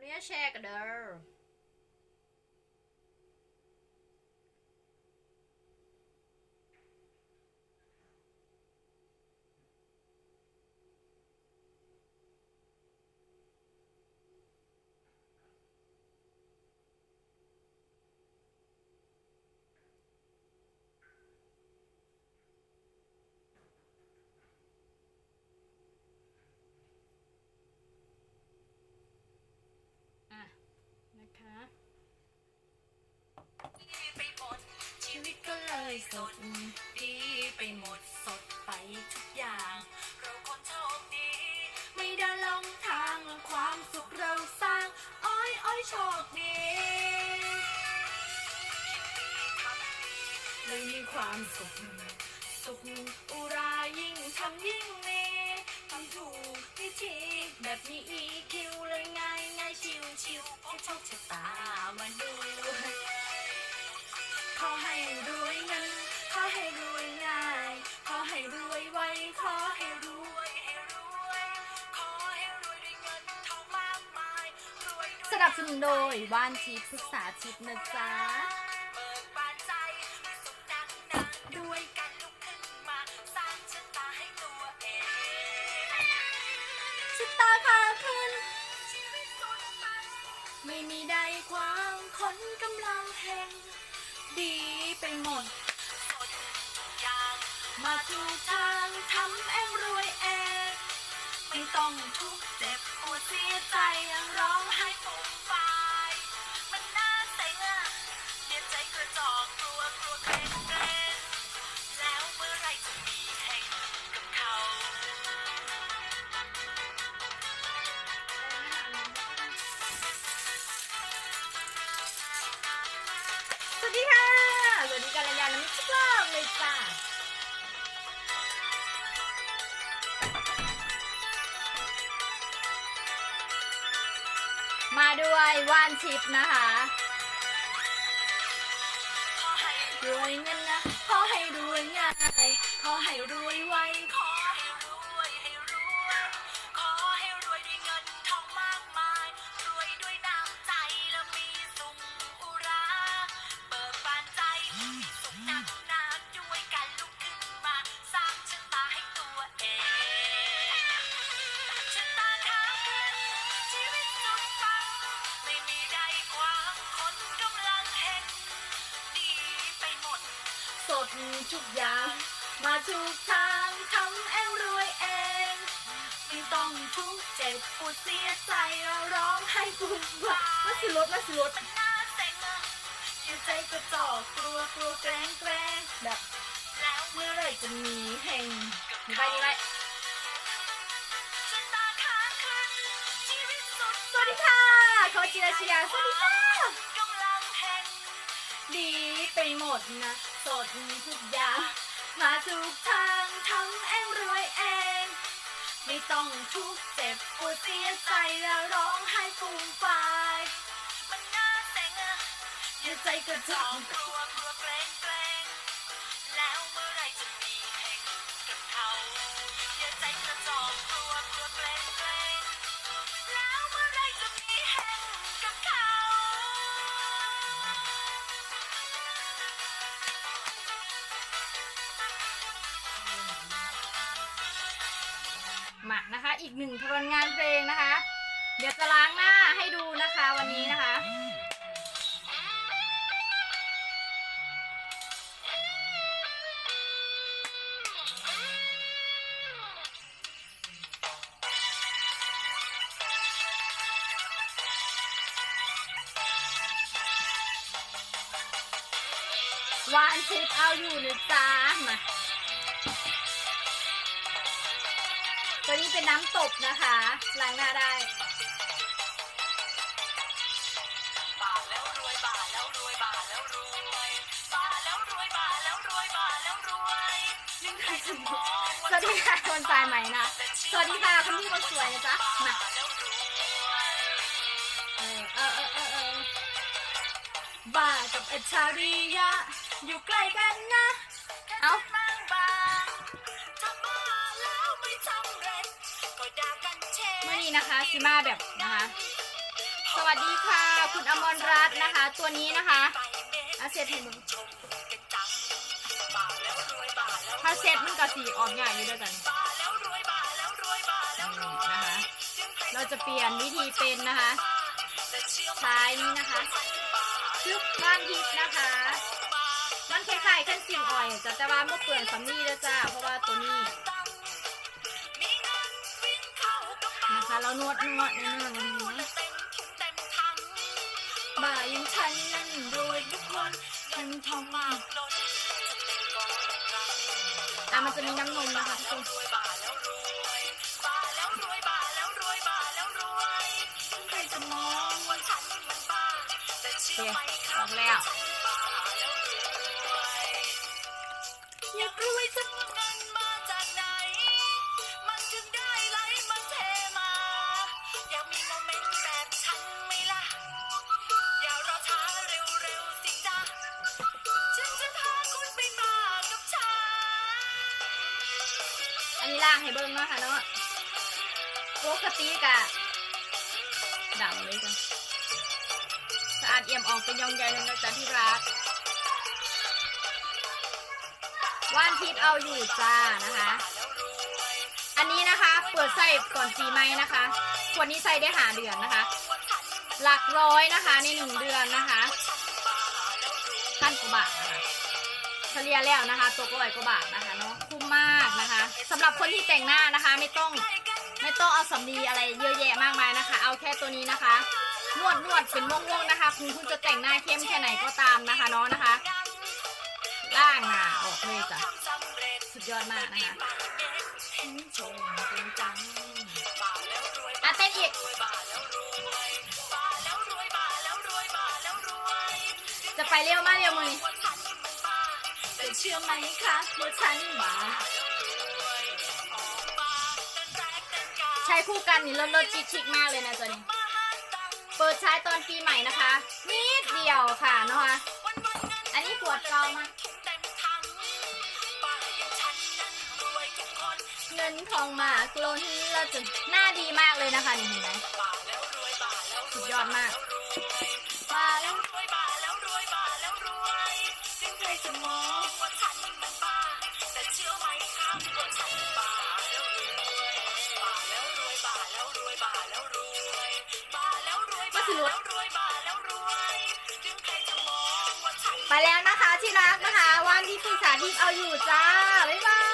ขออนุญาตแชร์กันเด้อ อะ นะคะ ไปหมดชีวิตก็เล ยสดดีไปหมดสดไปทุกอย่าง เราคนโชคดี ไม่ได้ลงทางความสุขเราสร้าง อ้อยอ้อยโชคดีเลยมีความสุข สุขอุรายิ่งทำยิ่งมีทำถูกวิธีแบบมีอีคิวเลยง่ายง่ายชิวชิวพบโชคชะตามาดูขอให้ร บสนุนโดยว่านทิปรึกษาทิพย์นะจ๊ะเบิกบานใจให้สุขดังดังด้วยกันลุกขึ้นมาสร้างชะตาให้ตัวเองชะตาขาขึ้น ไม่มีใดขวางคนกำลังแห่งดีไปหมดมาถูกทางทำเองรวยเองไม่ต้องทุกเจ็บ ด้วยว่านชิปนะคะรวยเงินนะขอให้รวยง่ายขอให้รวยไวขอ ทุกอย่าง มาถูกทางทำเองรวยเอง ไม่ต้องทุกข์เจ็บปวดเสียใจเราร้องไห้ฟูมฟายมาสิรถมาสิรถมันน่าเซ็งอะอยู่ใจกระจอกกลัวกลัวแกล้งแกล้งแบบแล้วเมื่เมื่ออไหไหรรจะจะมีมีเฮงกับนี่ไปเขานี่ไปชะตาขาขึ้นชีวิตสุดสวัสดีค่ะขอจิราชยาสวัสดีค่ะกำลังแห่งดีไปหมดนะ สดทุกอย่าง มาทุกทางทำเองรวยเอง ไม่ต้องทุกเจ็บปวดเสียใจแล้วร้องไห้ฟูมฟายมันน่าเซ็งอะอย่าใจกระจออกกกลัว อีกหนึ่งผลงานเพลงนะคะ เดี๋ยวจะล้างหน้าให้ดูนะคะวันนี้นะคะหวานชิปเอาอยู่นะจ๊ะมา ตัวนี้เป็นน้ำตบนะคะล้างหน้าได้บาแล้วรวยบาแล้วรวยบาแล้วรวยบาแล้วรวยบาแล้วรวยบาแล้วรวยนึกใครจะมองสวัสดีค่ะคนสายใหม่นะ สวัสดีค่ะคุณพี่คนสวยนะจ๊ะมาบาแล้วรวยเออเออเออเออเออบ้ากับอัจฉริยะโอยู่ใกล้กันนะ เอ้า นี้นะคะซิมาแบบนะคะ สวัสดีค่ะ คุณอมรรัตน์นะคะ ตัวนี้นะคะอาเซ็ตให้มึงถ้าเซตมันก็สีออกง่ายอยู่ด้วยกันนะคะ เราจะเปลี่ยนวิธีเป็นนะคะแต่เชื่อไหมใช้นี้นะคะซึบบ้านทิพนะคะ มันคล้ายๆกันสิ่งอ่อยจะแต่ว่าเมื่อเปลือนสำลีแล้วจ้าเพราะว่าตัวนี้ นะคะเรานวดนวดนวดนวดและเต็มถุงเต็มถังบ่ายังฉันนั้นรวยทุกคนเงินทองมากล้นจะเป็นกองรังอะมันจะมีน้ำนมนะคะทุกคนรวยบ่าแล้วรวยบ่าแล้วางให้เบิ้งเนาะค่ะเนาะปกติกะดำเลยจ้ะสะอาดเอี่ยมออกเป็นยองใหญ่เลยนะจ๊ะที่รักว่านทิพย์เอาอยู่จ้านะคะ อันนี้นะคะเปิดใส่ก่อนปีใหม่นะคะขวดนี้ใส่ได้หาเดือนนะคะ หลักร้อยนะคะในหนึ่งเดือนนะคะพันกว่าบาทนะคะ เฉลี่ยแล้วนะคะตัวก็ร้อยกว่าบาทนะคะเนาะคุ้มมากนะคะสำหรับคนที่แต่งหน้านะคะไม่ต้องไม่ต้องเอาสำลีอะไรเยอะแยะมากมายนะคะ เอาแค่ตัวนี้นะคะนวดนวดเป็นม่วงๆนะคะ คุณคุณจะแต่งหน้าเข้มแค่ไหนก็ตามนะคะเนาะนะคะล่างหน้าออกเลยจ้ะสุดยอดมากนะคะชมจริงจังอะเต้นอีกจะไปเร็วมากเร็วมือแต่ เชื่อไหมคะว่าฉันมาใช้คู่กันนี่เลิศเลิศชิคชิคมากเลยนะตัวนี้ เปิดใช้ตอนปีใหม่นะคะ นิดเดียวค่ะเนาะคะ อันนี้ขวดเก่ามากเงินทองมากล้นแล้วจนหน้าดีมากเลยนะคะนี่เห็นไหมสุดยอดมากมาแล้วใครจะมอง วยบ้าแล้วรวยบ้าแล้วรวยบ้าแล้วรวยบ้าแล้วรวยถึงใครจะมองว่าฉัน ไปแล้วนะคะที่รักนะคะ วันที่ปรึกษาที่เอาอยู่จ้า บ๊ายบาย